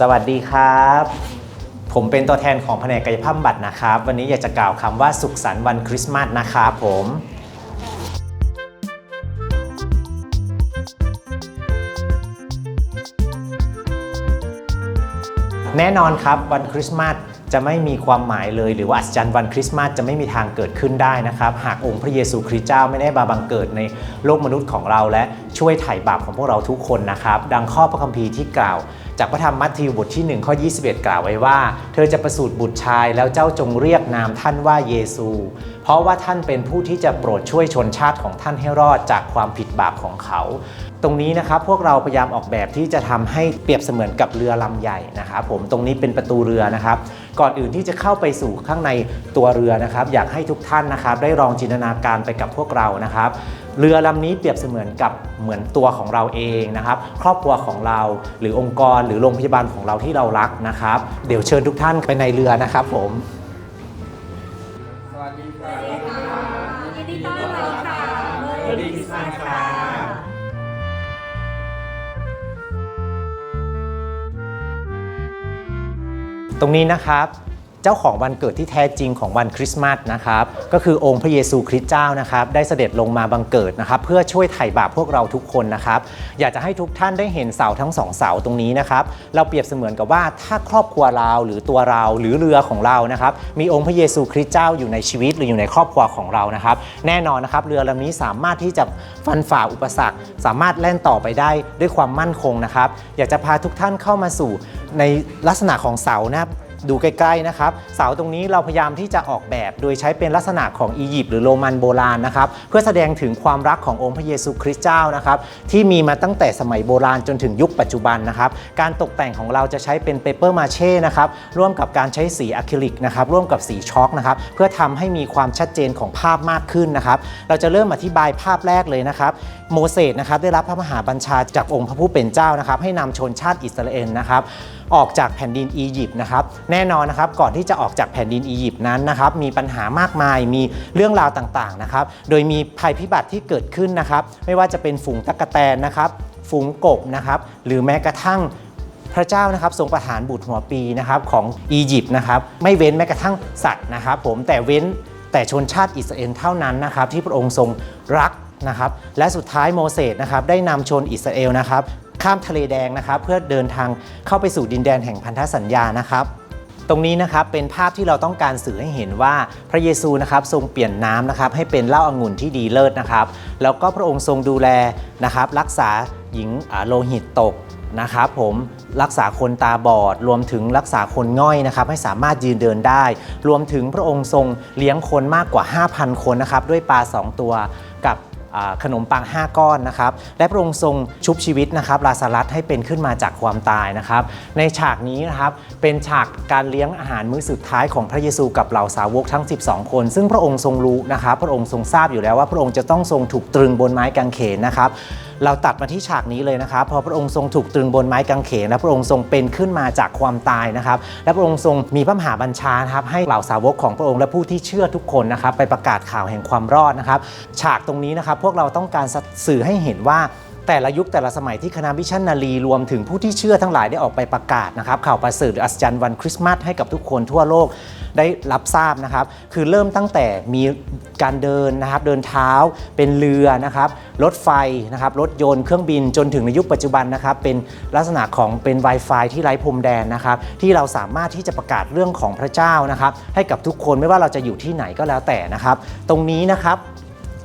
สวัสดีครับ ผมเป็นตัวแทนของแผนกกายภาพบำบัดนะครับ วันนี้อยากจะกล่าวคำว่าสุขสันต์วันคริสต์มาสนะครับผมแน่นอนครับวันคริสต์มาสจะไม่มีความหมายเลย หรือว่าอัศจรรย์วันคริสต์มาสจะไม่มีทางเกิดขึ้นได้นะครับ หากองค์พระเยซูคริสต์เจ้าไม่ได้มาบังเกิดในโลกมนุษย์ของเราและช่วยไถ่บาปของพวกเราทุกคนนะครับ ดังข้อพระคัมภีร์ที่กล่าว จากพระธรรมมัทธิวบทที่ 1 ข้อ 21 กล่าวไว้ว่า เธอจะประสูติบุตรชายแล้วเจ้าจงเรียกนามท่านว่าเยซู เพราะว่าท่านเป็นผู้ที่จะโปรดช่วยชนชาติของท่านให้รอดจากความผิดบาปของเขา ตรงนี้นะครับพวกเราพยายามออกแบบที่จะทำให้เปรียบเสมือนกับเรือลำใหญ่นะครับผมตรงนี้เป็นประตูเรือนะครับ ก่อนอื่นที่จะเข้าไปสู่ข้างในตัวเรือนะครับ อยากให้ทุกท่านนะครับ ได้ลองจินตนาการไปกับพวกเรานะครับเรือลำนี้เปรียบเสมือนกับเหมือนตัวของเราเองนะครับ ครอบครัวของเราหรือองค์กรหรือโรงพยาบาลของเราที่เรารักนะครับ เดี๋ยวเชิญทุกท่านไปในเรือนะครับผม รงนี้นะครับ เจ้าของวันเกิดที่แท้จริงของวันคริสต์มาสนะครับก็คือองค์พระเยซูคริสต์เจ้านะครับได้เสด็จลงมาบังเกิดนะครับเพื่อช่วยไถ่บาปพวกเราทุกคนนะครับอยากจะให้ทุกท่านได้เห็นเสาทั้งสองเสาตรงนี้นะครับเราเปรียบเสมือนกับว่าถ้าครอบครัวเราหรือตัวเราหรือเรือของเรานะครับมีองค์พระเยซูคริสต์เจ้าอยู่ในชีวิตหรืออยู่ในครอบครัวของเรานะครับแน่นอนนะครับเรือลำนี้สามารถที่จะฟันฝ่าอุปสรรค สามารถแล่นต่อไปได้ด้วยความมั่นคงนะครับอยากจะพาทุกท่านเข้ามาสู่ในลักษณะของเสานะครับ ดูใกล้ๆนะครับ เสาตรงนี้เราพยายามที่จะออกแบบโดยใช้เป็นลักษณะของอียิปต์หรือโรมันโบราณนะครับ เพื่อแสดงถึงความรักขององค์พระเยซูคริสต์เจ้านะครับ ที่มีมาตั้งแต่สมัยโบราณจนถึงยุคปัจจุบันนะครับ การตกแต่งของเราจะใช้เป็นเปเปอร์มาเช่นะครับร่วมกับการใช้สีอะคริลิกนะครับร่วมกับสีช็อกนะครับเพื่อทำให้มีความชัดเจนของภาพมากขึ้นนะครับ เราจะเริ่มอธิบายภาพแรกเลยนะครับโมเสสนะครับได้รับพระมหาบัญชาจากองค์พระผู้เป็นเจ้านะครับ ให้นำชนชาติอิสราเอลนะครับ ออกจากแผ่นดินอียิปต์นะครับ แน่นอนนะครับก่อนที่จะออกจากแผ่นดินอียิปต์นั้นนะครับ มีปัญหามากมายมีเรื่องราวต่างๆนะครับ โดยมีภัยพิบัติที่เกิดขึ้นนะครับ ไม่ว่าจะเป็นฝูงตะกแตนนะครับ ฝูงกบนะครับ หรือแม้กระทั่งพระเจ้านะครับทรงประทานบุตรหัวปีนะครับของอียิปต์นะครับ ไม่เว้นแม้กระทั่งสัตว์นะครับ ผมแต่เว้นแต่ชนชาติอิสราเอลเท่านั้นนะครับ ที่พระองค์ทรงรัก นะครับและสุดท้ายโมเสสนะครับได้นำชนอิสราเอลนะครับข้ามทะเลแดงนะครับเพื่อเดินทางเข้าไปสู่ดินแดนแห่งพันธสัญญานะครับตรงนี้นะครับเป็นภาพที่เราต้องการสื่อให้เห็นว่าพระเยซูนะครับทรงเปลี่ยนน้ำนะครับให้เป็นเหล้าองุ่นที่ดีเลิศนะครับแล้วก็พระองค์ทรงดูแลนะครับรักษาหญิงโลหิตตกนะครับผมรักษาคนตาบอด รวมถึงรักษาคนง่อยนะครับให้สามารถยืนเดินได้ รวมถึงพระองค์ทรงเลี้ยงคนมากกว่า 5,000 คนนะครับด้วยปลา 2 ตัว ขนมปัง 5 ก้อนนะครับและพระองค์ทรงชุบชีวิตนะครับลาซารัสให้เป็นขึ้นมาจากความตายนะครับ ในฉากนี้นะครับเป็นฉากการเลี้ยงอาหารมื้อสุดท้ายของพระเยซูกับเหล่าสาวกทั้ง 12 คน ซึ่งพระองค์ทรงรู้นะครับ พระองค์ทรงทราบอยู่แล้วว่าพระองค์จะต้องทรงถูกตรึงบนไม้กางเขนนะครับ เราตัดมาที่ฉากนี้เลยนะครับ พอพระองค์ทรงถูกตรึงบนไม้กางเขนและพระองค์ทรงเป็นขึ้นมาจากความตายนะครับ และพระองค์ทรงมีพระมหาบัญชาครับให้เหล่าสาวกของพระองค์และผู้ที่เชื่อทุกคนนะครับไปประกาศข่าวแห่งความรอดนะครับ ฉากตรงนี้นะครับพวกเราต้องการสื่อให้เห็นว่าแต่ละยุคแต่ละสมัยที่คณะวิชันนารีรวมถึงผู้ที่เชื่อทั้งหลายได้ออกไปประกาศนะครับข่าวประเสริฐอัศจรรย์วันคริสต์มาสให้กับทุกคนทั่วโลก ได้รับทราบนะครับ คือเริ่มตั้งแต่มีการเดินนะครับ เดินเท้าเป็นเรือนะครับ รถไฟนะครับ รถยนต์เครื่องบินจนถึงในยุคปัจจุบันนะครับ เป็นลักษณะของเป็น Wi-Fi ที่ไร้พรมแดนนะครับ ที่เราสามารถที่จะประกาศเรื่องของพระเจ้านะครับ ให้กับทุกคนไม่ว่าเราจะอยู่ที่ไหนก็แล้วแต่นะครับ ตรงนี้นะครับ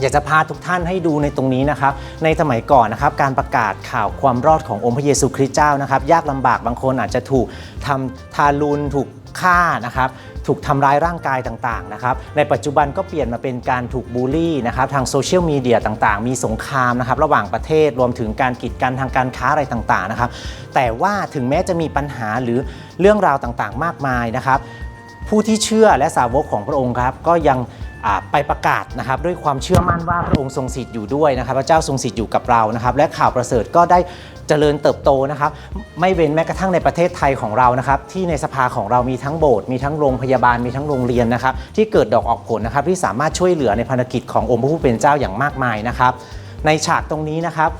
อยากจะพาทุกท่านให้ดูในตรงนี้นะครับ ในสมัยก่อนนะครับการประกาศข่าวความรอดขององค์พระเยซูคริสต์เจ้านะครับ ยากลำบากบางคนอาจจะถูกทำทารุณถูกฆ่านะครับ ถูกทำร้ายร่างกายต่างๆนะครับในปัจจุบันก็เปลี่ยนมาเป็นการถูกบูลลี่นะครับทางโซเชียลมีเดียต่างๆ มีสงครามนะครับระหว่างประเทศรวมถึงการกีดกันทางการค้าอะไรต่างๆนะครับแต่ว่าถึงแม้จะมีปัญหาหรือเรื่องราวต่างๆ มากมายนะครับผู้ที่เชื่อและสาวกของพระองค์ครับก็ยัง ไปประกาศนะครับด้วยความเชื่อมั่นว่าพระองค์ทรงสิทธิ์อยู่ด้วยนะครับ พระเจ้าทรงสิทธิ์อยู่กับเรานะครับ และข่าวประเสริฐก็ได้เจริญเติบโตนะครับ ไม่เว้นแม้กระทั่งในประเทศไทยของเรานะครับ ที่ในสภาของเรามีทั้งโบสถ์มีทั้งโรงพยาบาลมีทั้งโรงเรียนนะครับ ที่เกิดดอกออกผลนะครับ ที่สามารถช่วยเหลือในภารกิจขององค์พระผู้เป็นเจ้าอย่างมากมายนะครับ ในฉากตรงนี้นะครับ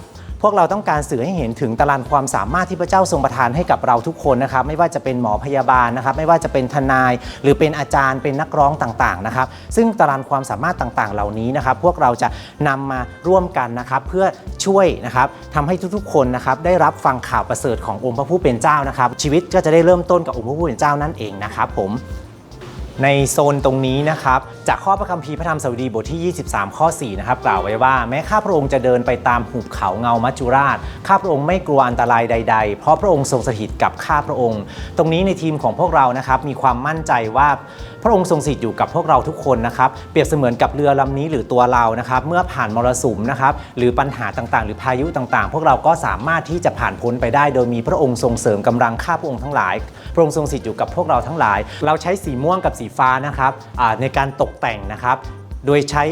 พวกเราต้องการสื่อให้เห็นถึงตารางความสามารถที่พระเจ้าทรงประทานให้กับเราทุกคนนะครับ ไม่ว่าจะเป็นหมอพยาบาลนะครับ ไม่ว่าจะเป็นทนาย หรือเป็นอาจารย์เป็นนักร้องต่างๆนะครับ ซึ่งตารางความสามารถต่างๆ เหล่านี้นะครับ พวกเราจะนำมาร่วมกันนะครับ เพื่อช่วยนะครับทำให้ทุกๆ คนนะครับได้รับฟังข่าวประเสริฐขององค์พระผู้เป็นเจ้านะครับ ชีวิตก็จะได้เริ่มต้นกับองค์พระผู้เป็นเจ้านั่นเองนะครับผม ในโซนตรงนี้นะครับ จากข้อพระคัมภีร์พระธรรมสดุดีบทที่ 23 ข้อ 4 นะครับ กล่าวไว้ว่า แม้ข้าพระองค์จะเดินไปตามหุบเขาเงามัจจุราช ข้าพระองค์ไม่กลัวอันตรายใด ๆ เพราะพระองค์ทรงสถิตกับข้าพระองค์ ตรงนี้ในทีมของพวกเรานะครับมีความมั่นใจว่าพระองค์ทรงสถิตอยู่กับพวกเราทุกคนนะครับเปรียบเสมือนกับเรือลำนี้หรือตัวเรานะครับเมื่อผ่านมรสุมนะครับหรือปัญหาต่างๆ หรือพายุต่างๆ พวกเราก็สามารถที่จะผ่านพ้นไปได้ โดยมีพระองค์ทรงเสริมกำลังข้าพระองค์ทั้งหลาย พระองค์ทรงสถิตอยู่กับพวกเราทั้งหลาย เราใช้สีม่วงกับสีฟ้านะครับในการตกแต่งนะครับ โดยใช้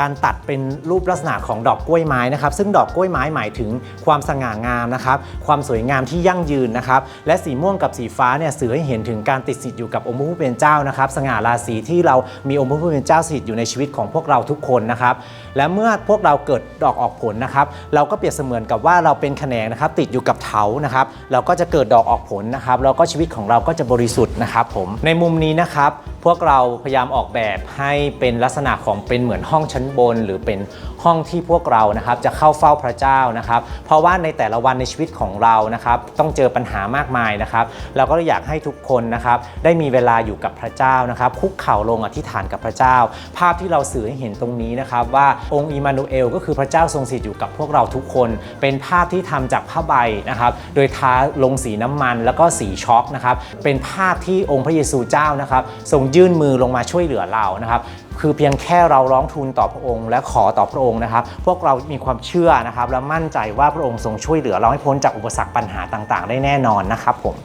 การตัดเป็นรูปลักษณะของดอกกล้วยไม้นะครับ ซึ่งดอกกล้วยไม้หมายถึงความสง่างามนะครับ ความสวยงามที่ยั่งยืนนะครับ และสีม่วงกับสีฟ้าเนี่ยสื่อให้เห็นถึงการติดสิทธิ์อยู่กับองค์พระผู้เป็นเจ้านะครับ สง่าราศีที่เรามีองค์พระผู้เป็นเจ้าสถิตอยู่ในชีวิตของพวกเราทุกคนนะครับ และเมื่อพวกเราเกิดดอกออกผลนะครับ เราก็เปรียบเสมือนกับว่าเราเป็นแขนงนะครับ ติดอยู่กับเถานะครับ เราก็จะเกิดดอกออกผลนะครับ แล้วก็ชีวิตของเราก็จะบริสุทธิ์นะครับผม ในมุมนี้นะครับพวกเราพยายามออกแบบให้เป็นลักษณะของเป็นเหมือนห้องชั้นบน หรือเป็นห้องที่พวกเรานะครับจะเข้าเฝ้าพระเจ้านะครับ เพราะว่าในแต่ละวันในชีวิตของเรานะครับต้องเจอปัญหามากมายนะครับ เราก็อยากให้ทุกคนนะครับได้มีเวลาอยู่กับพระเจ้านะครับ คุกเข่าลงอธิษฐานกับพระเจ้า ภาพที่เราสื่อให้เห็นตรงนี้นะครับ ว่าองค์อิมานูเอล ก็คือพระเจ้าทรงสถิตอยู่กับพวกเราทุกคน เป็นภาพที่ทำจากผ้าใบนะครับโดยทาลงสีน้ำมันแล้วก็สีช็อกนะครับเป็นภาพที่องค์พระเยซูเจ้านะครับทรงยื่นมือลงมาช่วยเหลือเรานะครับ คือเพียงแค่เราร้องทูลต่อพระองค์ และขอต่อพระองค์นะครับ พวกเรามีความเชื่อนะครับ และมั่นใจว่าพระองค์ทรงช่วยเหลือเราให้พ้นจากอุปสรรคปัญหาต่าง ๆ ได้แน่นอนนะครับผม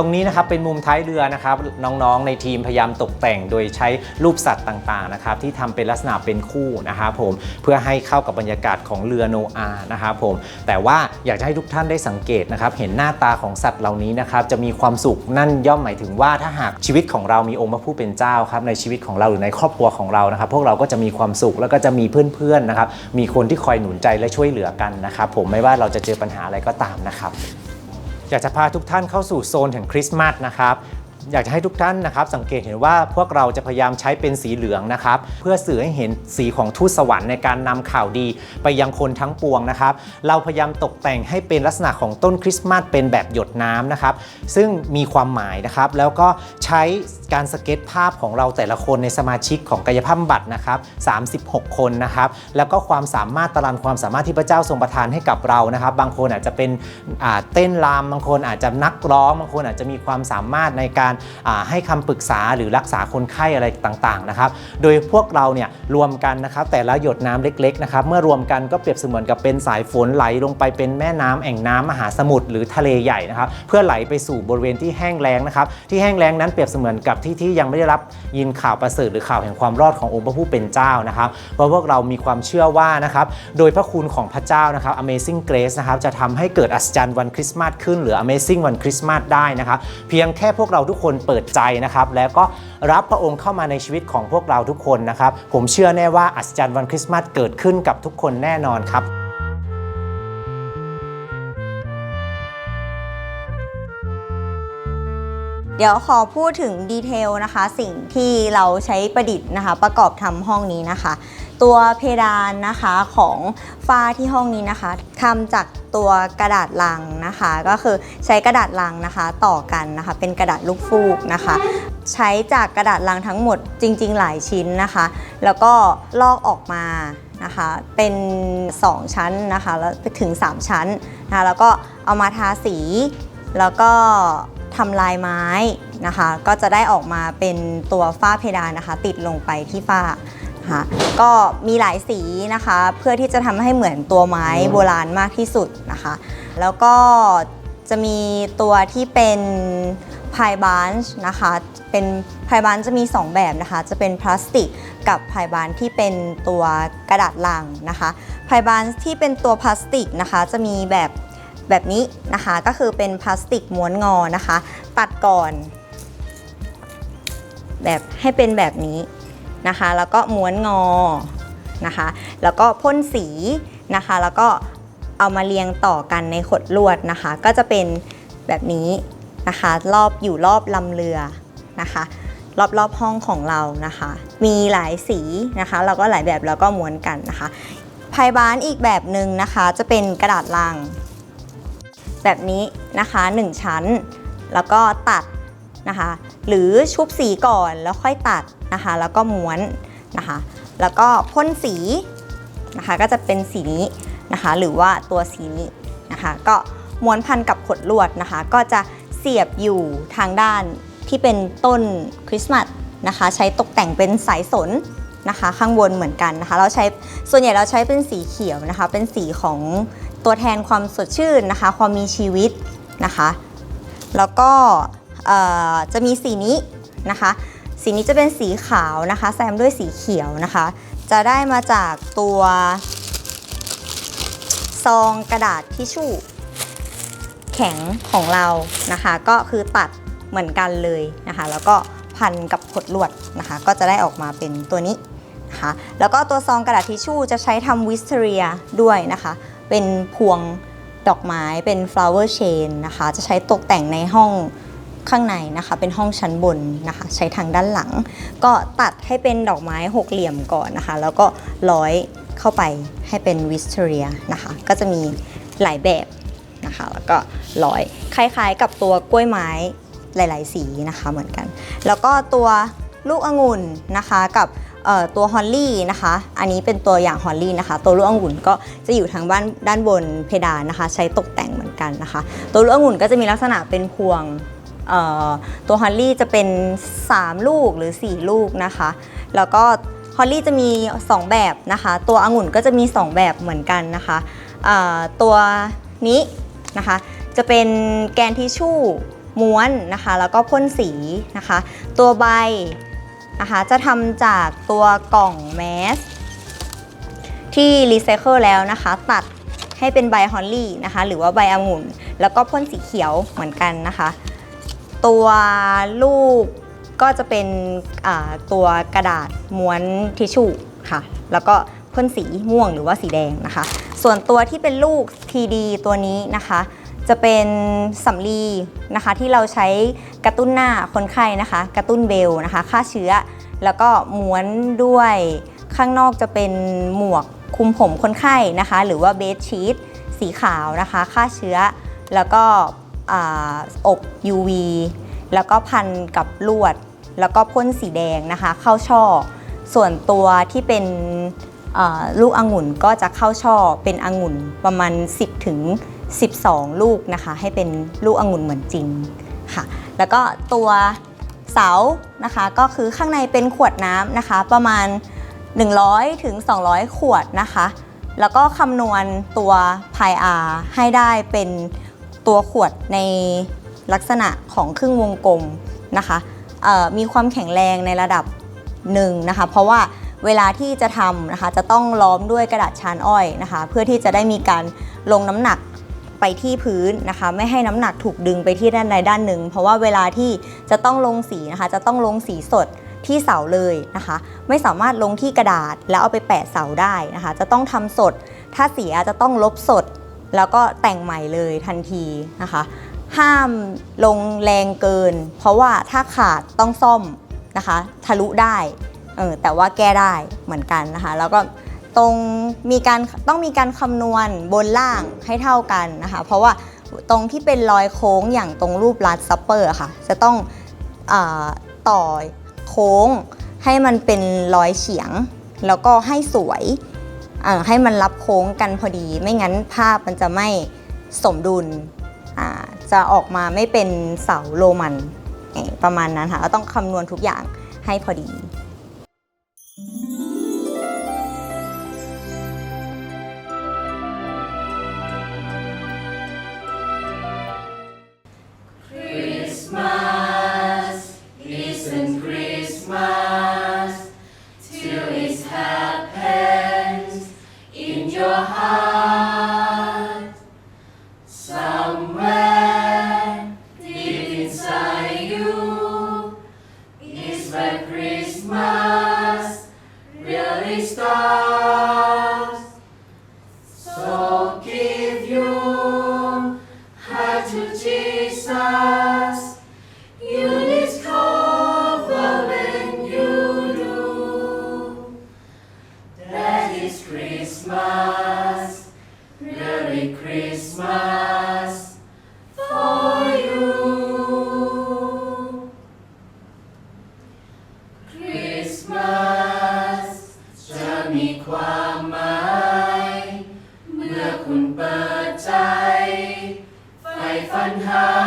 ตรงนี้นะครับเป็นมุมท้ายเรือนะครับน้องๆในทีมพยายามตกแต่งโดยใช้รูปสัตว์ต่างๆนะครับที่ทำเป็นลักษณะเป็นคู่นะครับผมเพื่อให้เข้ากับบรรยากาศของเรือโนอาห์นะครับผมแต่ว่าอยากจะให้ทุกท่านได้สังเกตนะครับเห็นหน้าตาของสัตว์เหล่านี้นะครับจะมีความสุขนั่นย่อมหมายถึงว่าถ้าหากชีวิตของเรามีองค์พระผู้เป็นเจ้าครับในชีวิตของเราหรือในครอบครัวของเรานะครับพวกเราก็จะมีความสุขแล้วก็จะมีเพื่อนๆนะครับมีคนที่คอยหนุนใจและช่วยเหลือกันนะครับผมไม่ว่าเราจะเจอปัญหาอะไรก็ตามนะครับ อยากจะพาทุกท่านเข้าสู่โซนแห่งคริสต์มาสนะครับ อยากจะให้ทุกท่านนะครับสังเกตเห็นว่าพวกเราจะพยายามใช้เป็นสีเหลืองนะครับเพื่อสื่อให้เห็นสีของทูตสวรรค์ในการนำข่าวดี ไปยังคนทั้งปวงนะครับ เราพยายามตกแต่งให้เป็นลักษณะของต้นคริสต์มาสเป็นแบบหยดน้ำนะครับซึ่งมีความหมายนะครับแล้วก็ใช้การสเก็ตภาพของเราแต่ละคนในสมาชิกของกายภาพบำบัดนะครับ36 คนนะครับแล้วก็ความสามารถตารางความสามารถที่พระเจ้าทรงประทานให้กับเรานะครับ บางคนอาจจะเป็นเต้นรำบางคนอาจจะนักร้อง บางคนอาจจะมีความสามารถในการให้คำปรึกษาหรือรักษาคนไข้อะไรต่างๆนะครับ โดยพวกเราเนี่ยรวมกันนะครับแต่ละหยดน้ำเล็กๆนะครับเมื่อรวมกันก็เปรียบเสมือนกับเป็นสายฝนไหลลงไปเป็นแม่น้ำแอ่งน้ำมหาสมุทรหรือทะเลใหญ่นะครับเพื่อไหลไปสู่บริเวณที่แห้งแล้งนะครับที่แห้งแล้งนั้นเปรียบเสมือนกับที่ที่ยังไม่ได้รับยินข่าวประเสริฐหรือข่าวแห่งความรอดขององค์พระผู้เป็นเจ้านะครับเพราะพวกเรามีความเชื่อว่านะครับโดยพระคุณของพระเจ้านะครับ Amazing Grace นะครับจะทำให้เกิดอัศจรรย์วันคริสต์มาสขึ้น หรือ Amazing วันคริสต์มาสได้นะครับเพียงแค่พวกเราทุกคนเปิดใจนะครับแล้วก็รับพระองค์เข้ามาในชีวิตของพวกเราทุกคนนะครับ ผมเชื่อแน่ว่าอัศจรรย์วันคริสต์มาสเกิดขึ้นกับทุกคนแน่นอนครับเดี๋ยวขอพูดถึงดีเทลนะคะ สิ่งที่เราใช้ประดิษฐ์นะคะ ประกอบทำห้องนี้นะคะ ตัวเพดานนะคะของฝ้าที่ห้องนี้นะคะทำจากตัวกระดาษลังนะคะ ก็คือใช้กระดาษลังนะคะ ต่อกันนะคะ เป็นกระดาษลูกฟูกนะคะ ใช้จากกระดาษลังทั้งหมดจริง ๆ หลายชิ้นนะคะ แล้วก็ลอกออกมานะคะเป็น 2 ชั้นนะคะแล้วไปถึง 3 ชั้นนะคะแล้วก็เอามาทาสี แล้วก็ทำลายไม้นะคะ ก็จะได้ออกมาเป็นตัวฝ้าเพดานนะคะ ติดลงไปที่ฝ้า นะคะ ก็มีหลายสีนะคะ เพื่อที่จะทำให้เหมือนตัวไม้โบราณมากที่สุดนะคะ แล้วก็จะมีตัวที่เป็นพายบานช์นะคะ เป็นพายบานจะมี 2 แบบนะคะ จะเป็นพลาสติกกับพายบานที่เป็นตัวกระดาษลังนะคะพายบานที่เป็นตัวพลาสติกนะคะ จะมีแบบแบบนี้นะคะ ก็คือเป็นพลาสติกม้วนงอนะคะ ตัดก่อน แบบให้เป็นแบบนี้ นะคะ แล้วก็ม้วนงอนะคะ แล้วก็พ่นสีนะคะ แล้วก็เอามาเรียงต่อกันในขดลวดนะคะ ก็จะเป็นแบบนี้นะคะ รอบอยู่รอบลำเรือนะคะ รอบๆห้องของเรานะคะ มีหลายสีนะคะแล้วก็หลายแบบแล้วก็ม้วนกันนะคะพายบ้านอีกแบบหนึ่งนะคะ จะเป็นกระดาษลัง แบบนี้นะคะ 1 ชั้น แล้วก็ตัด นะคะ หรือชุบสีก่อนแล้วค่อยตัดนะคะ แล้วก็ม้วนนะคะ แล้วก็พ่นสีนะคะ ก็จะเป็นสีนี้นะคะ หรือว่าตัวสีนี้นะคะ ก็ม้วนพันกับขดลวดนะคะ ก็จะเสียบอยู่ทางด้านที่เป็นต้นคริสต์มาสนะคะ ใช้ตกแต่งเป็นสายสนนะคะ ข้างบนเหมือนกันนะคะ เราใช้ส่วนใหญ่เราใช้เป็นสีเขียวนะคะ เป็นสีของตัวแทนความสดชื่นนะคะ ความมีชีวิตนะคะ แล้วก็ จะมีสีนี้นะคะ สีนี้จะเป็นสีขาวนะคะ แซมด้วยสีเขียวนะคะ จะได้มาจากตัวซองกระดาษทิชชู่แข็งของเรานะคะ ก็คือตัดเหมือนกันเลยนะคะ แล้วก็พันกับขดลวดนะคะ ก็จะได้ออกมาเป็นตัวนี้นะคะแล้วก็ตัวซองกระดาษทิชชู่จะใช้ทำวิสเทเรียด้วยนะคะ เป็นพวงดอกไม้เป็น flower chain นะคะ จะใช้ตกแต่งในห้อง ข้างในนะคะ เป็นห้องชั้นบนนะคะ ใช้ทางด้านหลัง ก็ตัดให้เป็นดอกไม้หกเหลี่ยมก่อนนะคะ แล้วก็ร้อยเข้าไปให้เป็นวิสเทเรียนะคะ ก็จะมีหลายแบบนะคะ แล้วก็ร้อยคล้ายๆกับตัวกล้วยไม้หลาย ๆ สีนะคะเหมือนกัน แล้วก็ตัวลูกองุ่นนะคะกับตัวฮอลลี่นะคะ อันนี้เป็นตัวอย่างฮอลลี่นะคะ ตัวลูกองุ่นก็จะอยู่ทางบ้านด้านบนเพดานนะคะ ใช้ตกแต่งเหมือนกันนะคะ ตัวลูกองุ่นก็จะมีลักษณะเป็นพวง ตัวฮอลลี่จะเป็น 3 ลูกหรือ 4 ลูกนะคะ แล้วก็ฮอลลี่จะมี 2 แบบนะคะ ตัวองุ่นก็จะมี 2 แบบเหมือนกันนะคะตัวนี้นะคะจะเป็นแกนทิชชู่ม้วนนะคะ แล้วก็พ่นสีนะคะ ตัวใบนะคะจะทำจากตัวกล่องแมสที่รีไซเคิลแล้วนะคะ ตัดให้เป็นใบฮอลลี่นะคะ หรือว่าใบองุ่น แล้วก็พ่นสีเขียวเหมือนกันนะคะ ตัวลูกก็จะเป็นตัวกระดาษม้วนทิชชู่ค่ะ แล้วก็พ่นสีม่วงหรือว่าสีแดงนะคะ ส่วนตัวที่เป็นลูก TD ตัวนี้นะคะ จะเป็นสำลีนะคะ ที่เราใช้กระตุ้นหน้าคนไข้นะคะ กระตุ้นเบลนะคะฆ่าเชื้อ แล้วก็ม้วนด้วยข้างนอกจะเป็นหมวกคุมผมคนไข้นะคะ หรือว่าเบสชีตสีขาวนะคะฆ่าเชื้อ แล้วก็ อบ UV แล้วก็พันกับลวด แล้วก็พ่นสีแดงนะคะ เข้าช่อ ส่วนตัวที่เป็นลูกองุ่นก็จะเข้าช่อเป็นองุ่นประมาณ 10ถึง12 ลูกนะคะ ให้เป็นลูกองุ่นเหมือนจริงค่ะ แล้วก็ตัวเสานะคะก็คือข้างในเป็นขวดน้ำนะคะ ประมาณ 100ถึง200 ขวดนะคะ แล้วก็คำนวณตัวพายอาให้ได้เป็น ตัวขวดในลักษณะของครึ่งวงกลมนะคะมีความแข็งแรงในระดับหนึ่งนะคะ เพราะว่าเวลาที่จะทำนะคะจะต้องล้อมด้วยกระดาษชานอ้อยนะคะ เพื่อที่จะได้มีการลงน้ำหนักไปที่พื้นนะคะ ไม่ให้น้ำหนักถูกดึงไปที่ด้านใดด้านหนึ่ง เพราะว่าเวลาที่จะต้องลงสีนะคะ จะต้องลงสีสดที่เสาเลยนะคะ ไม่สามารถลงที่กระดาษแล้วเอาไปแปะเสาได้นะคะ จะต้องทำสด ถ้าเสียจะต้องลบสด แล้วก็แต่งใหม่เลยทันทีนะคะ ห้ามลงแรงเกิน เพราะว่าถ้าขาดต้องซ่อมนะคะ ทะลุได้เออแต่ว่าแก้ได้เหมือนกันนะคะ แล้วก็ตรงมีการต้องมีการคำนวณบนล่างให้เท่ากันนะคะ เพราะว่าตรงที่เป็นรอยโค้งอย่างตรงรูปลัดซัปเปอร์ค่ะ จะต้องอต่อโค้งให้มันเป็นรอยเฉียง แล้วก็ให้สวย ให้มันรับโค้งกันพอดี ไม่งั้นภาพมันจะไม่สมดุลจะออกมาไม่เป็นเสาโรมันประมาณนั้นค่ะก็ต้องคำนวณทุกอย่างให้พอดี Христа. ความหมาย เมื่อคุณเปิดใจไฟฟันหา